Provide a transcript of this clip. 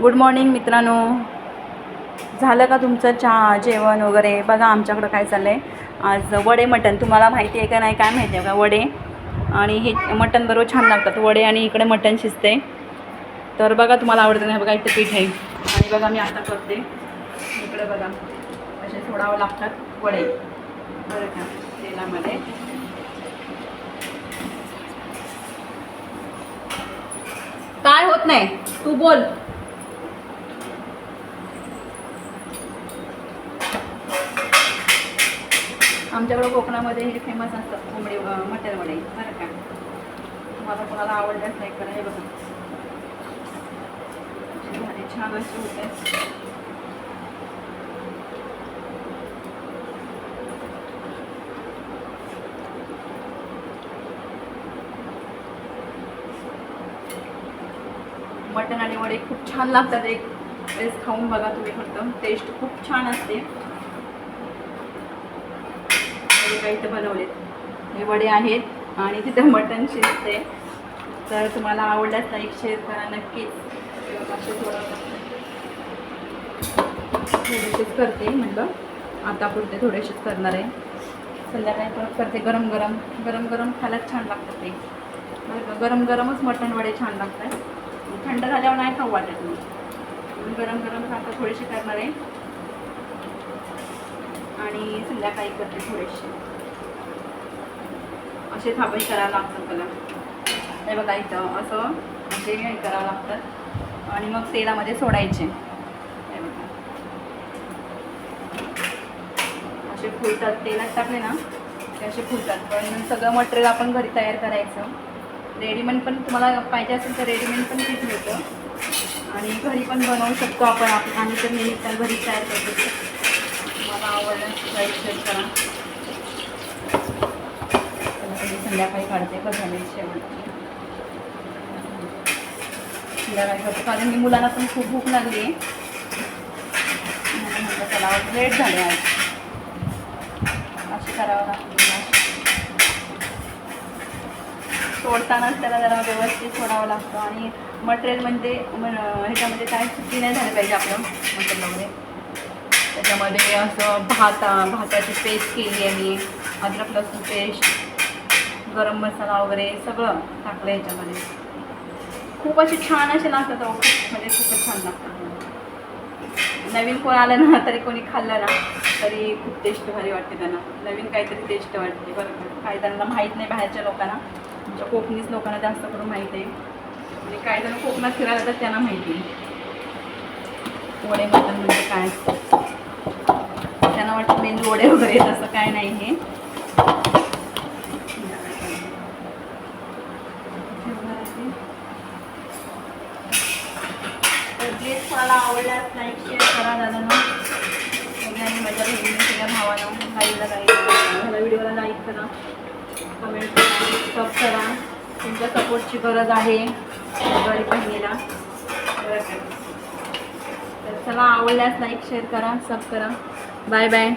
Good morning मित्रांनो. झालं का तुमचं चहा जेवण वगैरे? बघा आमच्याकडं काय चाललं आहे आज वडे मटण. तुम्हाला माहिती आहे का नाही? काय माहिती आहे का? वडे. आणि हे मटण बरोबर छान लागतात. वडे आणि इकडे मटण शिजते. तर बघा तुम्हाला आवडतं नाही बघा इथं पीठ आहे. आणि बघा मी आता करते. इकडे बघा. असे सोडावं लागतात वडे. बरं का? तेलामध्ये. काय होत नाही? तू बोल. आमच्याकडं कोकणामध्ये हे फेमस असतात कोंबडी मटन वडे बरं का? तुम्हाला कोणाला आवडल्यास नाही करा हे बघा. छान असे होते मटण आणि वडे खूप छान लागतात एक वेळेस खाऊन बघा तुम्ही फक्त. टेस्ट खूप छान असते. वगैरे काही इथं बनवलेत. हे वडे आहेत आणि तिथं मटण शिजते तर तुम्हाला आवडल्यास लाईक शेअर करा नक्कीच. असे थोडं थोडेसेच करते म्हटलं आता पुरते थोडेसेच करणार आहे. संध्याकाळी परत करते. गरम गरम. गरम गरम खायलाच छान लागतं ते. गरम गरमच मटण वडे छान लागतात. थंड झाल्यावर नाही खाऊ वाटत मी. गरम गरम आता थोडेसे करणार आहे. आणि संध्याकाळी करते थोडेसे असे थापे करावं लागतात त्याला हे बघा इथं असं म्हणजे हे करावं लागतात आणि मग तेलामध्ये सोडायचे. हे बघा. असे फुलतात. तेलात टाकले ना ते असे फुलतात. पण सगळं मटेरियल आपण घरी तयार करायचं. रेडीमेड पण तुम्हाला पाहिजे असेल तर रेडीमेड पण तिथे मिळतं. आणि घरी पण बनवू शकतो आपण आपण. आम्ही तर नेहमी घरी तयार करतो. आवडलं. लाईक शेअर करा. संध्याकाळी काढते का झाले शेवट. संध्याकाळी करते. कारण मी मुलांना पण खूप भूक लागली. आहे म्हटलं चला लेट झाले आज. अशी करावं लागतं सोडतानाच त्याला जरा व्यवस्थित सोडावं लागतं. आणि मटेरियल म्हणजे म- ह्याच्यामध्ये काय चुकी नाही झालं पाहिजे आपलं. मटेरियलमध्ये. त्याच्यामध्ये असं भात भाताची पेस्ट केली आहे मी. अद्रक लसूण पेस्ट गरम मसाला वगैरे सगळं टाकलं ह्याच्यामध्ये खूप असे छान असे लागतात म्हणजे खूपच छान लागतात. नवीन कोण आलं ना तरी कोणी खाल्लं ना तरी खूप टेस्ट भारी वाटते त्यांना. नवीन काहीतरी टेस्ट वाटते बरं काही जणांना माहीत नाही बाहेरच्या लोकांना. आमच्या कोकणीच लोकांना जास्त करून माहीत आहे. आणि काही जण कोकणात फिरायला जातात त्यांना माहिती आहे. पोळे मटण म्हणजे काय असतं? वाटतं मेंदू वगैरे तसं काय नाही हे. मला आवडल्यास लाईक शेअर करा दादांना सगळ्यांनी माझ्या बहिणीने सगळ्या भावानं. लाईकला लाईक ह्याला व्हिडिओला लाईक करा. कमेंट करा. सब करा. तुमच्या सपोर्टची गरज आहे. गरीब बहिणीला तर चला आवडल्यास लाईक शेअर करा सब करा. Bye bye